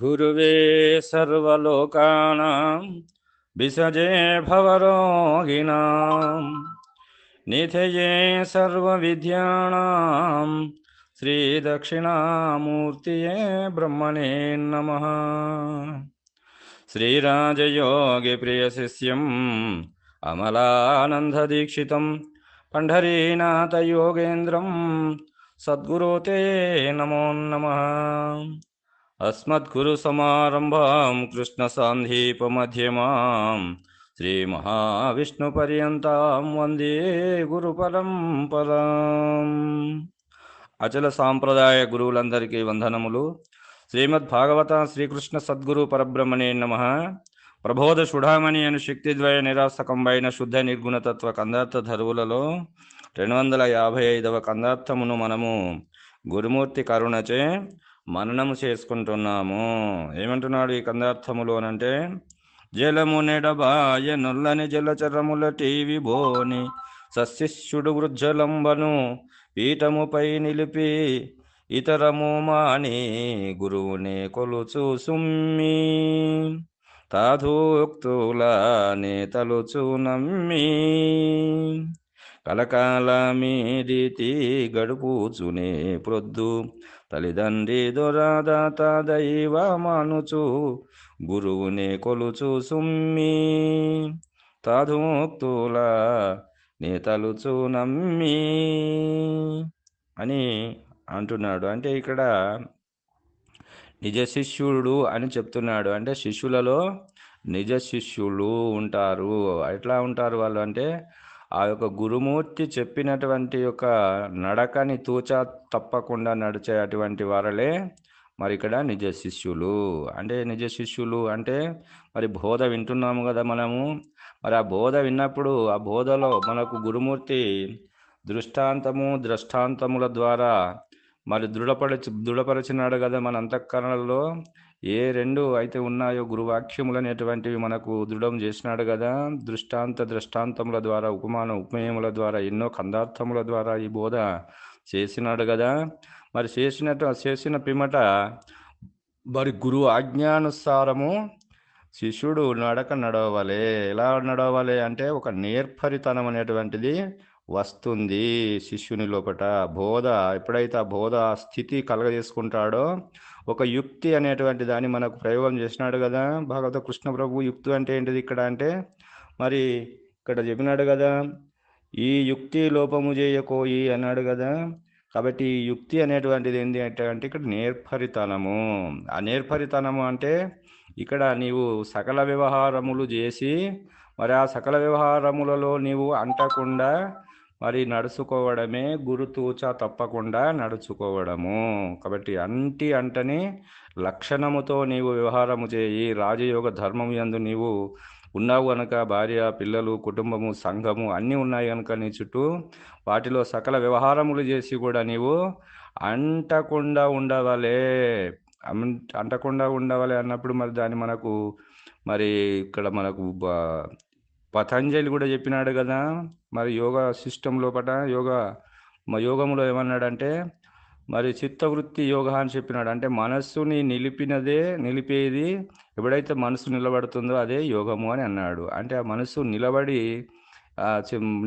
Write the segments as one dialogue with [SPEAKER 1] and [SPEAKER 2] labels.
[SPEAKER 1] गुरुवे सर्वलोकानां विसजे भवरोगिणां, निधये सर्वविद्यानां श्रीदक्षिणामूर्तये ब्रह्मणे नमः। श्रीराजयोगिप्रियशिष्यम् अमलानन्ददीक्षितं, पण्ढरीनाथयोगेन्द्रं सद्गुरो ते नमो नमः। अस्मद्गुरुसमारम्भां कृष्णसान्धीपमध्यमां శ్రీమహావిష్ణుపర్యంతం వందే గురుపరంపరాం అచల సాంప్రదాయ గురువులందరికీ వందనములు శ్రీమద్ భాగవత శ్రీకృష్ణ సద్గురు పరబ్రహ్మణే నమ ప్రబోధ సుడామణి అను శక్తిద్వయ నిరాసకంబైన శుద్ధ నిర్గుణతత్వ కందార్థ ధరువులలో రెండు వందల యాభై ఐదవ కందార్థమును మనము గురుమూర్తి కరుణచే మననము చేసుకుంటున్నాము. ఏమంటున్నాడు ఈ కందార్థములు అనంటే జలము నెడబాయ నొల్లని జలచరముల టీవి బోని సశిష్యుడు వృజ్జలంబను పీఠముపై నిలిపి ఇతరము మాని గురువుని కొలుచు సుమ్మి. తాధూక్తుల నేతలుచు నమ్మి. కలకాల మీదితి గడుపుచునే ప్రొద్దు తల్లిదండ్రి దొరాదాత దైవ మానుచు గురువుని కొలుచు సుమ్మి. తాధుముక్తుల నేతలుచు నమ్మి అని అంటున్నాడు. అంటే ఇక్కడ నిజ శిష్యుడు అని చెప్తున్నాడు. అంటే శిష్యులలో నిజ శిష్యులు ఉంటారు. ఎట్లా ఉంటారు వాళ్ళు అంటే ఆ యొక్క గురుమూర్తి చెప్పినటువంటి యొక్క నడకని తూచా తప్పకుండా నడిచే అటువంటి వారలే మరి ఇక్కడ నిజ శిష్యులు. అంటే నిజ శిష్యులు అంటే మరి బోధ వింటున్నాము కదా మనము. మరి ఆ బోధ విన్నప్పుడు ఆ బోధలో మనకు గురుమూర్తి దృష్టాంతము దృష్టాంతముల ద్వారా మరి దృఢపరచి దృఢపరిచినాడు కదా మన అంతఃకరణలో. ఏ రెండు అయితే ఉన్నాయో గురువాక్యములు అనేటువంటివి మనకు దృఢం చేసినాడు కదా దృష్టాంత దృష్టాంతముల ద్వారా ఉపమాన ఉపమేయముల ద్వారా ఎన్నో కందార్థముల ద్వారా ఈ బోధ చేసినాడు కదా. మరి చేసినట్టు చేసిన పిమ్మట మరి గురువు ఆజ్ఞానుసారము శిష్యుడు నడక నడవలే. ఎలా నడవాలి అంటే ఒక నేర్పరితనం అనేటువంటిది వస్తుంది శిష్యుని లోపట. బోధ ఎప్పుడైతే ఆ బోధ స్థితి కలగజేసుకుంటాడో ఒక యుక్తి అనేటువంటి దాన్ని మనకు ప్రయోగం చేసినాడు కదా భాగవత కృష్ణ ప్రభు. యుక్తి అంటే ఏంటిది ఇక్కడ అంటే మరి ఇక్కడ చెప్పినాడు కదా ఈ యుక్తి లోపము చేయకోయి అన్నాడు కదా. కాబట్టి ఈ యుక్తి అనేటువంటిది ఏంటి అంటే ఇక్కడ నేర్పరితనము. ఆ నేర్పరితనము అంటే ఇక్కడ నీవు సకల వ్యవహారములు చేసి మరి ఆ సకల వ్యవహారములలో నీవు అంటకుండా మరి నడుచుకోవడమే గురుతూచ తప్పకుండా నడుచుకోవడము. కాబట్టి అంటి అంటని లక్షణముతో నీవు వ్యవహారము చేయి. రాజయోగ ధర్మము యందు నీవు ఉన్నావు కనుక భార్య పిల్లలు కుటుంబము సంఘము అన్నీ ఉన్నాయి కనుక నీ చుట్టూ. వాటిలో సకల వ్యవహారములు చేసి కూడా నీవు అంటకుండా ఉండవలే. అంటకుండా ఉండవలే అన్నప్పుడు మరి దాన్ని మనకు మరి ఇక్కడ మనకు పతంజలి కూడా చెప్పినాడు కదా. మరి యోగా సిస్టమ్ లోపల యోగా యోగములో ఏమన్నాడంటే మరి చిత్తవృత్తి యోగ అని చెప్పినాడు. అంటే మనస్సుని నిలిపినదే నిలిపేది ఎప్పుడైతే మనసు నిలబడుతుందో అదే యోగము అని అన్నాడు. అంటే ఆ మనసు నిలబడి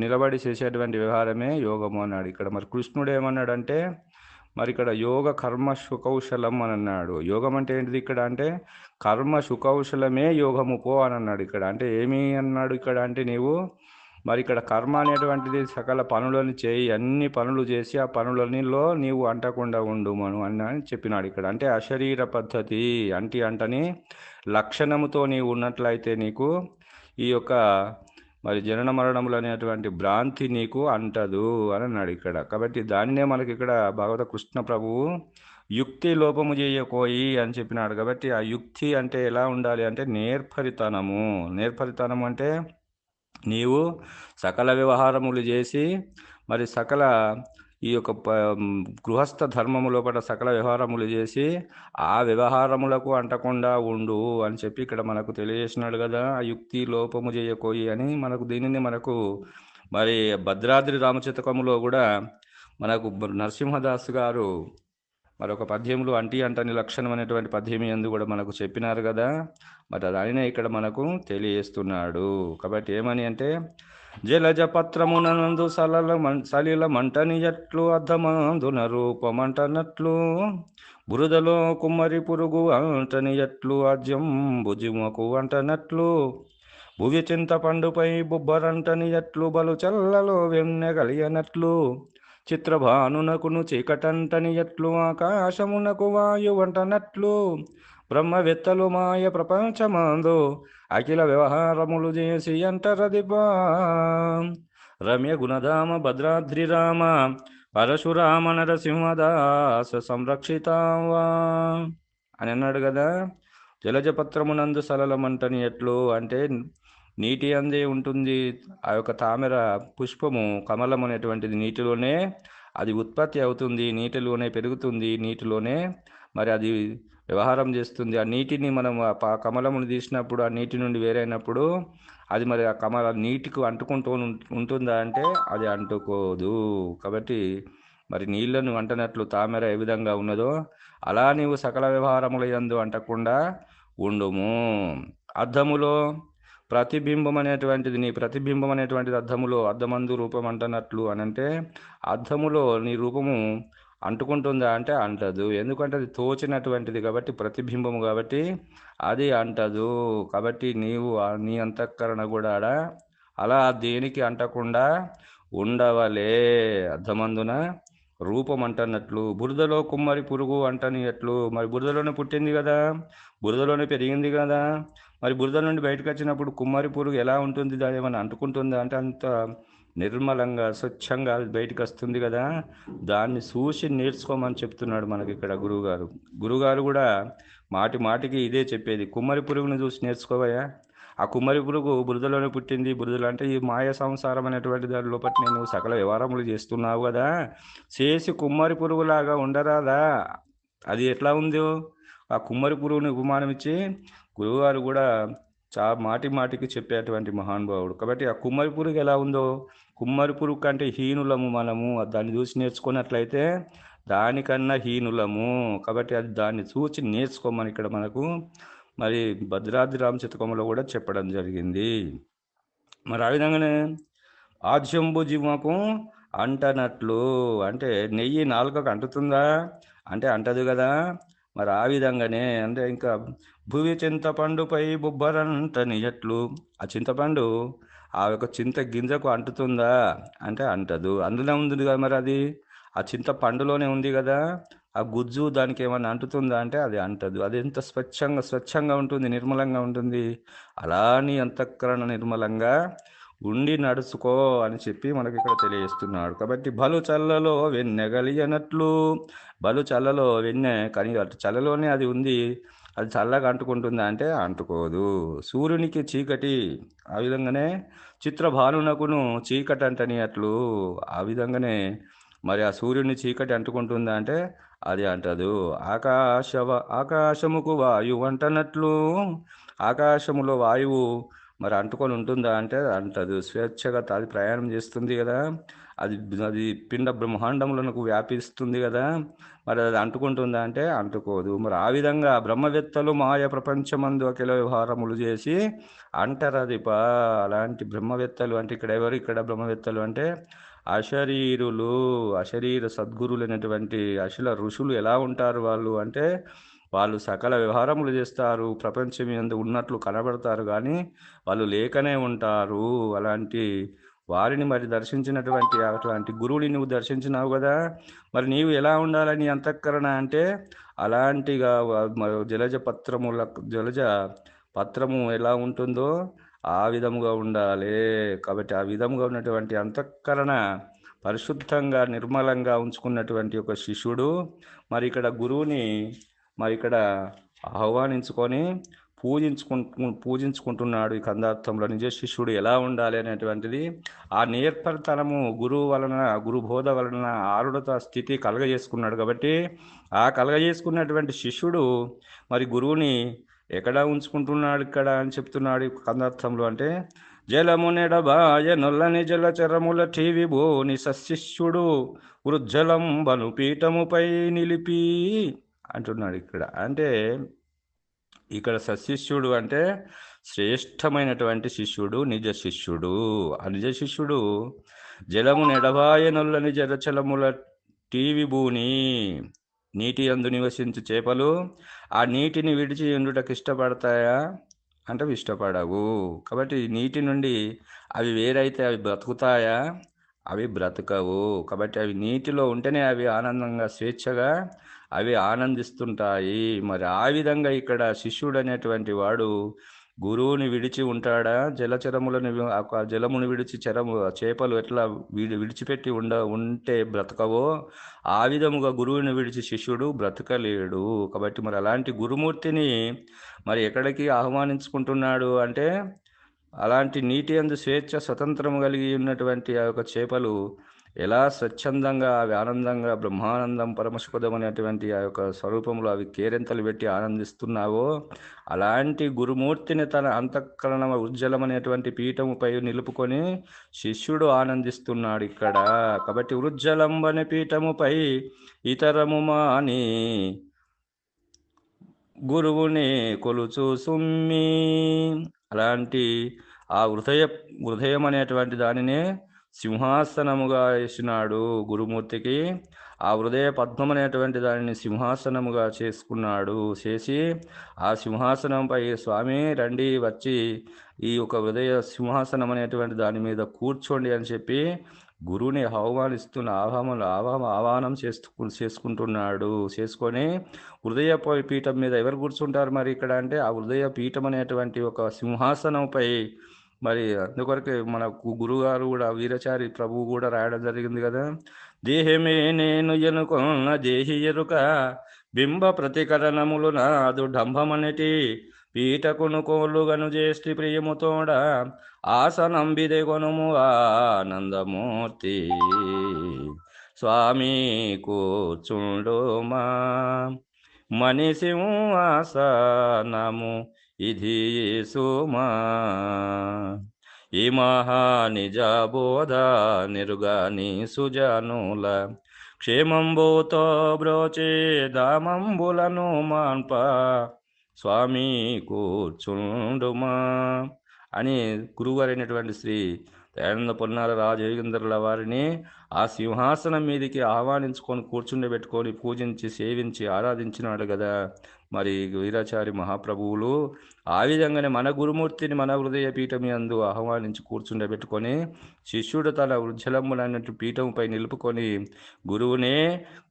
[SPEAKER 1] నిలబడి చేసేటువంటి వ్యవహారమే యోగము అన్నాడు. ఇక్కడ మరి కృష్ణుడు ఏమన్నాడంటే మరి ఇక్కడ యోగ కర్మ సుకౌశలం అని అన్నాడు యోగం అంటే ఏంటిది ఇక్కడ అంటే కర్మ సుకౌశలమే యోగము పో అని అన్నాడు ఇక్కడ. అంటే ఏమి అన్నాడు ఇక్కడ అంటే నీవు? మరి ఇక్కడ కర్మ అనేటువంటిది సకల పనులను చేయి అన్ని పనులు చేసి ఆ పనులనిలో నీవు అంటకుండా ఉండు మను అని చెప్పినాడు ఇక్కడ. అంటే అశరీర పద్ధతి అంటి అంటని లక్షణముతో నీవు ఉన్నట్లయితే నీకు ఈ యొక్క మరి జనన మరణములు అనేటువంటి భ్రాంతి నీకు అంటదు అని అన్నాడు ఇక్కడ. కాబట్టి దాన్నే మనకి ఇక్కడ భగవత కృష్ణ ప్రభువు యుక్తి లోపము చేయకోయి అని చెప్పినాడు. కాబట్టి ఆ యుక్తి అంటే ఎలా ఉండాలి అంటే నేర్పరితనము. నేర్పరితనం అంటే నీవు సకల వ్యవహారములు చేసి మరి సకల ఈ యొక్క గృహస్థ ధర్మము లోపల సకల వ్యవహారములు చేసి ఆ వ్యవహారములకు అంటకుండా ఉండు అని చెప్పి ఇక్కడ మనకు తెలియజేసినాడు కదా ఆ యుక్తి లోపము చేయకోయి అని మనకు దీనిని మనకు మరి భద్రాద్రి రామచితకములో కూడా మనకు నరసింహదాస్ గారు మరొక పద్యంలో అంటి అంటని లక్షణం అనేటువంటి పద్యం ఎందు కూడా మనకు చెప్పినారు కదా మరి దానినే ఇక్కడ మనకు తెలియజేస్తున్నాడు. కాబట్టి ఏమని అంటే జలజ పత్రమునందు సలల సలిల మంటని ఎట్లు అర్ధమందున రూపమంటనట్లు బురదలో కుమ్మరి పురుగు అంటని జట్లు అజ్యం భుజిమకు అంటనట్లు భువి చింతపండుపై బుబ్బరంటని ఎట్లు బలు చల్లలో వెన్నెగలియనట్లు చిత్రభానునకును చీకటంటని ఎట్లు ఆకాశమునకు వాయువంటనట్లు బ్రహ్మవెత్తలు మాయ ప్రపంచమందు అఖిల వ్యవహారములు చేసి అంటరదిపా రమ్య గుణధామ భద్రాద్రి రామ పరశురామ నరసింహదాస సంరక్షితావా? అని అన్నాడు కదా. జలజపత్రమునందు సలలమంటని ఎట్లు అంటే నీటి అందే ఉంటుంది. ఆ యొక్క తామర పుష్పము కమలం అనేటువంటిది నీటిలోనే అది ఉత్పత్తి అవుతుంది. నీటిలోనే పెరుగుతుంది. నీటిలోనే మరి అది వ్యవహారం చేస్తుంది. ఆ నీటిని మనం ఆ కమలమును తీసినప్పుడు ఆ నీటి నుండి వేరైనప్పుడు అది మరి ఆ కమల నీటికి అంటుకుంటూ ఉంటుందా అంటే అది అంటుకోదు. కాబట్టి మరి నీళ్ళను అంటనట్లు తామెర ఏ విధంగా ఉన్నదో అలా నీవు సకల వ్యవహారముల యందు అంటకుండా ఉండుము. అర్ధములో ప్రతిబింబం అనేటువంటిది నీ ప్రతిబింబం అనేటువంటిది అర్ధములో అర్ధమందు రూపం అంటనట్లు అని అంటే నీ రూపము అంటుకుంటుందా అంటే అంటదు. ఎందుకంటే అది తోచినటువంటిది కాబట్టి ప్రతిబింబము కాబట్టి అది అంటదు. కాబట్టి నీవు నీ అంతఃకరణ కూడా ఆడ అలా దేనికి అంటకుండా ఉండవలే. అర్థమందున? రూపం అంటన్నట్లు బురదలో కుమ్మరి పురుగు అంటని ఎట్లు మరి బురదలోనే పుట్టింది కదా? బురదలోనే పెరిగింది కదా? మరి బురద నుండి బయటకు వచ్చినప్పుడు కుమ్మరి పురుగు ఎలా ఉంటుంది? దాని ఏమైనా అంటుకుంటుందా? అంటే అంత నిర్మలంగా స్వచ్ఛంగా బయటకు వస్తుంది కదా. దాన్ని చూసి నేర్చుకోమని చెప్తున్నాడు మనకి ఇక్కడ గురువుగారు. గురువుగారు కూడా మాటి మాటికి ఇదే చెప్పేది కుమ్మరి పురుగుని చూసి నేర్చుకోవయా ఆ కుమ్మరి పురుగు బురదలోనే పుట్టింది. బురదలు అంటే ఈ మాయ సంసారం అనేటువంటి దాని లోపల నేను సకల వ్యవహారములు చేస్తున్నావు కదా. చేసి కుమ్మరి పురుగులాగా ఉండరాదా? అది ఎట్లా ఉందో? ఆ కుమ్మరి పురుగుని ఉపమానం ఇచ్చి గురువుగారు కూడా చా మాటి మాటికి చెప్పేటువంటి మహానుభావుడు. కాబట్టి ఆ కుమ్మరి పురుగు ఎలా ఉందో కుమ్మరి పురుగు కంటే హీనులము మనము దాన్ని చూసి నేర్చుకున్నట్లయితే దానికన్నా హీనులము. కాబట్టి అది దాన్ని చూసి నేర్చుకోమని ఇక్కడ మనకు మరి భద్రాద్రి రామచితకంలో కూడా చెప్పడం జరిగింది. మరి ఆ విధంగానే ఆద్యంబు జీవకు అంటనట్లు. అంటే నెయ్యి నాలుకకు అంటుతుందా? అంటే అంటదు కదా. మరి ఆ విధంగానే అంటే ఇంకా భువి చింతపండుపై బుబ్బరంటని ఎట్లు? ఆ చింతపండు ఆ యొక్క చింత గింజకు అంటుతుందా? అంటే అంటదు. అందులో ఉంది కదా మరి అది? ఆ చింత పండులోనే ఉంది కదా. ఆ గుజ్జు దానికి ఏమైనా అంటుతుందా అంటే అది అంటదు. అది ఎంత స్వచ్ఛంగా స్వచ్ఛంగా ఉంటుంది నిర్మలంగా ఉంటుంది. అలాని అంతఃకరణ నిర్మలంగా ఉండి నడుచుకో అని చెప్పి మనకి ఇక్కడ తెలియజేస్తున్నాడు. కాబట్టి బలు చల్లలో వెన్నెగలిగినట్లు బలు చల్లలో వెన్నె కానీ అటు చల్లలోనే అది ఉంది అది చల్లగా అంటుకుంటుందా అంటే అంటుకోదు. సూర్యునికి చీకటి ఆ విధంగానే చిత్రభానునకును చీకటి అంటని అట్లు ఆ విధంగానే మరి ఆ సూర్యుని చీకటి అంటుకుంటుందా అంటే అది అంటదు. ఆకాశ ఆకాశముకు వాయువు అంటనట్లు ఆకాశములో వాయువు మరి అంటుకొని ఉంటుందా అంటే అంటదు స్వేచ్ఛగా అది ప్రయాణం చేస్తుంది కదా. అది అది పిండ బ్రహ్మాండములకు వ్యాపిస్తుంది కదా. మరి అది అంటుకుంటుందా అంటే అంటుకోదు. మరి ఆ విధంగా బ్రహ్మవేత్తలు మాయ ప్రపంచమందు అఖిల వ్యవహారములు చేసి అంటరదిప. అలాంటి బ్రహ్మవేత్తలు అంటే ఇక్కడ ఎవరు ఇక్కడ బ్రహ్మవేత్తలు అంటే అశరీరులు అశరీర సద్గురులు అనేటువంటి ఋషులు ఎలా ఉంటారు వాళ్ళు అంటే వాళ్ళు సకల వ్యవహారములు చేస్తారు ప్రపంచం ఎందు ఉన్నట్లు కనబడతారు కానీ వాళ్ళు లేకనే ఉంటారు. అలాంటి వారిని మరి దర్శించినటువంటి అట్లాంటి గురువుని నువ్వు దర్శించినావు కదా మరి నీవు ఎలా ఉండాలని అంతఃకరణ అంటే అలాంటిగా జలజ పత్రముల జలజ పత్రము ఎలా ఉంటుందో ఆ విధముగా ఉండాలి. కాబట్టి ఆ విధముగా ఉన్నటువంటి అంతఃకరణ పరిశుద్ధంగా నిర్మలంగా ఉంచుకున్నటువంటి ఒక శిష్యుడు. మరి ఇక్కడ గురువుని మరి ఇక్కడ ఆహ్వానించుకొని పూజించుకుంటు పూజించుకుంటున్నాడు ఈ కందార్థంలో. నిజ శిష్యుడు ఎలా ఉండాలి అనేటువంటిది ఆ నేర్పరితనము గురువు వలన గురు బోధ వలన ఆరుడత స్థితి కలగజేసుకున్నాడు కాబట్టి ఆ కలగజేసుకున్నటువంటి శిష్యుడు మరి గురువుని ఎక్కడ ఉంచుకుంటున్నాడు ఇక్కడ అని చెప్తున్నాడు ఈ కందార్థంలో అంటే జలము నెడబాయ నొల్లని జలచరముల ఠీవి బోని సశిష్యుడు వృజ్జలంబను పీఠముపై నిలిపి అంటున్నాడు ఇక్కడ. అంటే ఇక్కడ సశిష్యుడు అంటే శ్రేష్టమైనటువంటి శిష్యుడు నిజ శిష్యుడు. ఆ నిజ శిష్యుడు జలము నెడబాయ నొల్లని జలచలముల టీవి భూని నీటి అందు నివసించు చేపలు ఆ నీటిని విడిచి ఎండుటకు ఇష్టపడతాయా? అంటే ఇష్టపడవు. కాబట్టి నీటి నుండి అవి వేరైతే అవి బ్రతుకుతాయా? అవి బ్రతకవు. కాబట్టి అవి నీటిలో ఉంటేనే అవి ఆనందంగా స్వేచ్ఛగా అవి ఆనందిస్తుంటాయి. మరి ఆ విధంగా ఇక్కడ శిష్యుడు అనేటువంటి వాడు గురువుని విడిచి ఉంటాడా? జలచరములను ఆ జలమును విడిచి చరము చేపలు ఎట్లా విడి విడిచిపెట్టి ఉండ ఉంటే బ్రతకవో? ఆ విధముగా గురువుని విడిచి శిష్యుడు బ్రతకలేడు. కాబట్టి మరి అలాంటి గురుమూర్తిని మరి ఎక్కడికి ఆహ్వానించుకుంటున్నాడు అంటే అలాంటి నీటి అందు స్వేచ్ఛ స్వతంత్రం కలిగి ఉన్నటువంటి ఆ యొక్క చేపలు ఎలా స్వచ్ఛందంగా అవి ఆనందంగా బ్రహ్మానందం పరమసుఖదం అనేటువంటి ఆ యొక్క స్వరూపంలో అవి కేరింతలు పెట్టి ఆనందిస్తున్నావో అలాంటి గురుమూర్తిని తన అంతఃకరణ ఉజ్జలమనేటువంటి పీఠముపై నిలుపుకొని శిష్యుడు ఆనందిస్తున్నాడు ఇక్కడ. కాబట్టి ఉజ్జలంబని పీఠముపై ఇతరము మాని గురువుని కొలుచు సుమ్మి. అలాంటి ఆ హృదయ హృదయం అనేటువంటి దానిని సింహాసనముగా వేసినాడు గురుమూర్తికి. ఆ హృదయ పద్మం అనేటువంటి దానిని సింహాసనముగా చేసుకున్నాడు. చేసి ఆ సింహాసనంపై స్వామి రండి వచ్చి ఈ యొక్క హృదయ సింహాసనం అనేటువంటి దాని మీద కూర్చోండి అని చెప్పి గురువుని ఆహ్వానిస్తున్న ఆహ్వానం ఆహ్వానం ఆహ్వానం చేస్తూ చేసుకుంటున్నాడు. చేసుకొని హృదయ పీఠం మీద ఎవరు కూర్చుంటారు మరి ఇక్కడ అంటే ఆ హృదయ పీఠం అనేటువంటి ఒక సింహాసనంపై మరి అందుకొరకే మన గురుగారు కూడా వీరచారి ప్రభువు కూడా రాయడం జరిగింది కదా. దేహమే నేను ఎనుకున్న దేహి ఎరుక బింబ ప్రతికరణములు నాదు డంభమనిటి పీటకును కోలుగను చేష్టి ప్రియముతోడ ఆసనంబిదే కొనుము ఆనందమూర్తి. స్వామి కూర్చుండుమా మనిషి ఆసనము ఇది సుమా. ఈ మహా నిజ బోధ నిరుగాని సుజనుల క్షేమంబోతో బ్రోచే దామంబులను మాన్ప. స్వామి కూర్చుండుమా. అని గురువారైనటువంటి శ్రీ దయానంద పొన్నాల రాజయోగేంద్రుల వారిని ఆ సింహాసనం మీదకి ఆహ్వానించుకొని కూర్చుండబెట్టుకొని పూజించి సేవించి ఆరాధించినాడు కదా మరి వీరాచారి మహాప్రభువులు ఆ విధంగానే మన గురుమూర్తిని మన హృదయ పీఠం అందు ఆహ్వానించి కూర్చుండబెట్టుకొని శిష్యుడు తన ఉజ్జలములైనట్టు పీఠంపై నిలుపుకొని గురువునే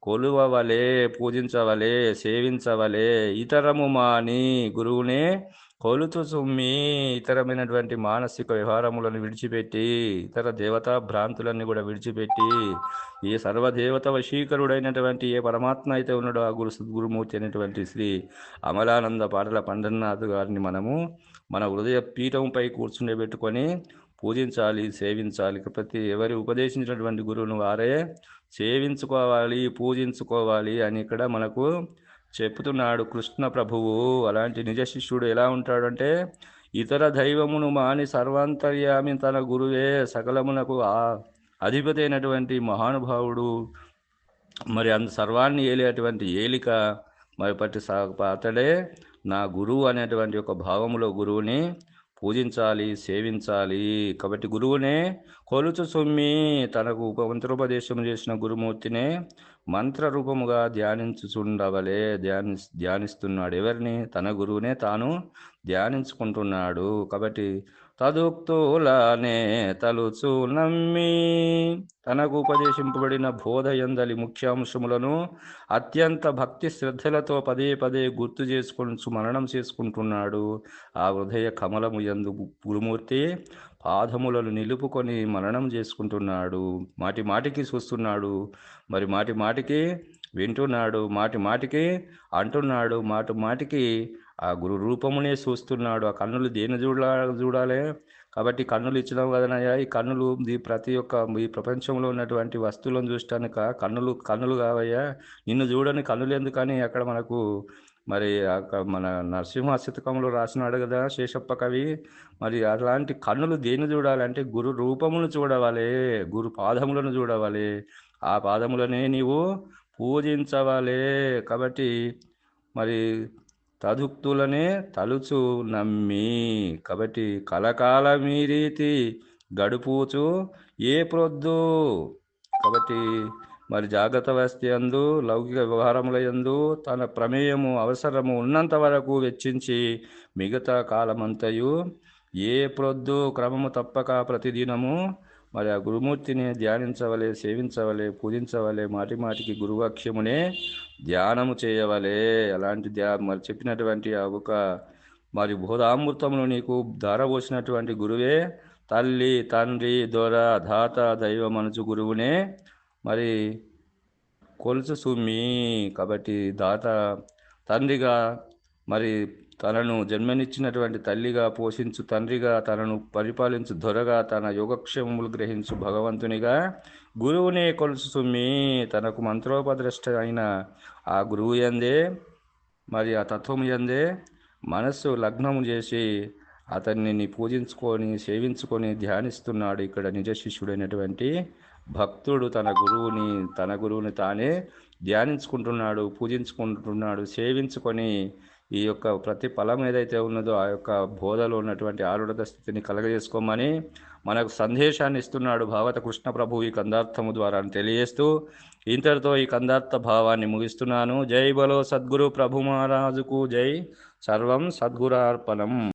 [SPEAKER 1] కొలువవలే పూజించవలే సేవించవలే ఇతరము మాని గురువునే కొలుతు సుమ్మి ఇతరమైనటువంటి మానసిక వ్యవహారములను విడిచిపెట్టి ఇతర దేవతా భ్రాంతులన్నీ కూడా విడిచిపెట్టి ఏ సర్వదేవత వశీకరుడైనటువంటి ఏ పరమాత్మ అయితే ఉన్నాడో ఆ గురు సద్గురుమూర్తి అయినటువంటి శ్రీ అమలానంద పాటల పండరనాథ్ గారిని మనము మన హృదయ పీఠంపై కూర్చుండబెట్టుకొని పూజించాలి సేవించాలి. ప్రతి ఎవరి ఉపదేశించినటువంటి గురువును వారే సేవించుకోవాలి పూజించుకోవాలి అని ఇక్కడ మనకు చెప్తున్నాడు కృష్ణ ప్రభువు. అలాంటి నిజ శిష్యుడు ఎలా ఉంటాడంటే ఇతర దైవమును మాని సర్వాంతర్యామి తన గురువే సకలమునకు అధిపతి అయినటువంటి మహానుభావుడు. మరి అంత సర్వాన్ని ఏలేటువంటి ఏలిక మరి పట్టి అతడే నా గురువు అనేటువంటి ఒక భావములో గురువుని పూజించాలి సేవించాలి. కాబట్టి గురువునే కొలుచు సొమ్మి తనకు మంత్రోపదేశం చేసిన గురుమూర్తినే మంత్రరూపముగా ధ్యానించుచుండవలే ధ్యాని ధ్యానిస్తున్నాడు. ఎవరిని? తన గురువునే తాను ధ్యానించుకుంటున్నాడు. కాబట్టి తదుక్తులనే తలుచు నమ్మి తనకు ఉపదేశింపబడిన బోధయందలి ముఖ్యాంశములను అత్యంత భక్తి శ్రద్ధలతో పదే పదే గుర్తు చేసుకొని స్మరణం చేసుకుంటున్నాడు. ఆ హృదయ కమలము ఎందు గురుమూర్తి పాదములను నిలుపుకొని మననం చేసుకుంటున్నాడు. మాటి మాటికి చూస్తున్నాడు. మరి మాటి మాటికి వింటున్నాడు. మాటి మాటికి అంటున్నాడు. మాటి మాటికి ఆ గురు రూపమునే చూస్తున్నాడు. ఆ కన్నులు దేని చూడా చూడాలి? కాబట్టి కన్నులు ఇచ్చినావు కదనయ్యా. ఈ కన్నులు ఈ ప్రతి ఒక్క ఈ ప్రపంచంలో ఉన్నటువంటి వస్తువులను చూడటానిక కన్నులు కన్నులు కావయ్యా. నిన్ను చూడని కన్నులు ఎందుకని? అక్కడ మనకు మరి మన నరసింహ శతకంలో రాసినాడు కదా శేషప్ప కవి. మరి అలాంటి కన్నులు దేన్ని చూడాలంటే గురు రూపమును చూడవాలి గురు పాదములను చూడవాలి. ఆ పాదములనే నీవు పూజించవాలి కాబట్టి మరి తదుక్తులనే తలుచు నమ్మి కాబట్టి కలకాల మీరీతి రీతి గడుపుచు ఏ ప్రొద్దు కాబట్టి మరి జాగ్రత్త వ్యవస్థ యందు లౌకిక వ్యవహారముల యందు తన ప్రమేయము అవసరము ఉన్నంత వరకు వెచ్చించి మిగతా కాలమంతయు ఏ ప్రొద్దు క్రమము తప్పక ప్రతిదినము మరి ఆ గురుమూర్తిని ధ్యానించవలే సేవించవలే పూజించవలే మాటి మాటికి గురువాక్యమునే ధ్యానము చేయవలే. అలాంటి ధ్యా మరి చెప్పినటువంటి ఆ ఒక మరి బోధామృతమును నీకు ధారపోసినటువంటి గురువే తల్లి తండ్రి దొర ధాత దైవ మనసు గురువునే మరి కొలుసు సుమ్మి కాబట్టి దాత తండ్రిగా మరి తనను జన్మనిచ్చినటువంటి తల్లిగా పోషించు తండ్రిగా తనను పరిపాలించు దొరగా తన యోగక్షేమములు గ్రహించు భగవంతునిగా గురువునే కొలుసు సుమ్మి తనకు మంత్రోపద్రష్ట అయిన ఆ గురువు ఎందే మరి ఆ తత్వము ఎందే మనస్సు లగ్నము చేసి అతన్ని పూజించుకొని సేవించుకొని ధ్యానిస్తున్నాడు ఇక్కడ నిజ శిష్యుడైనటువంటి భక్తుడు తన గురువుని తన గురువుని తానే ధ్యానించుకుంటున్నాడు పూజించుకుంటున్నాడు సేవించుకొని ఈ యొక్క ప్రతి ఫలం ఏదైతే ఉన్నదో ఆ యొక్క బోధలో ఉన్నటువంటి ఆరుడత స్థితిని కలగజేసుకోమని మనకు సందేశాన్ని ఇస్తున్నాడు భావత కృష్ణ ప్రభు ఈ కందార్థము ద్వారా తెలియజేస్తూ ఇంతటితో ఈ కందార్థ భావాన్ని ముగిస్తున్నాను. జై బలో సద్గురు ప్రభు మహారాజుకు జై. సర్వం సద్గురార్పణం.